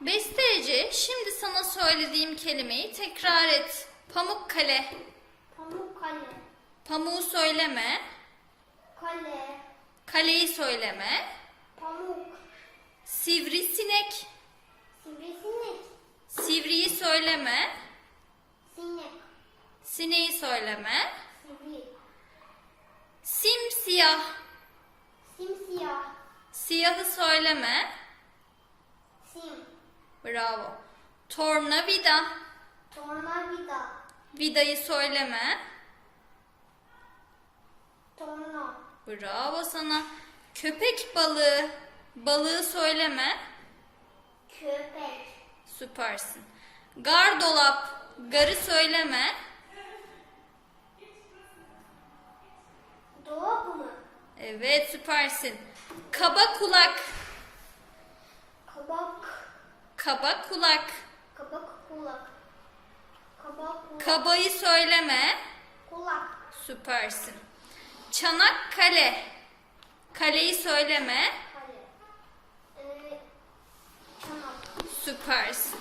Besteci, şimdi sana söylediğim kelimeyi tekrar et. Pamukkale. Pamukkale. Pamuğu söyleme. Kale. Kaleyi söyleme. Pamuk. Sivrisinek. Sivrisinek. Sivriyi söyleme. Sinek. Sineği söyleme. Sivri. Simsiyah. Simsiyah. Siyahı söyleme. Sim. Bravo. Tornavida. Tornavida. Vidayı söyleme. Torna. Bravo sana. Köpek balığı. Balığı söyleme. Köpek. Süpersin. Gardolap. Garı söyleme. Dolap mı? Evet süpersin. Kaba kulak. Kaba kulak. Kabak kulak. Kabak kulak. Kabayı söyleme. kulak. Süpersin. Çanakkale. Kaleyi söyleme. Kale. Ee, çanak. Süpersin.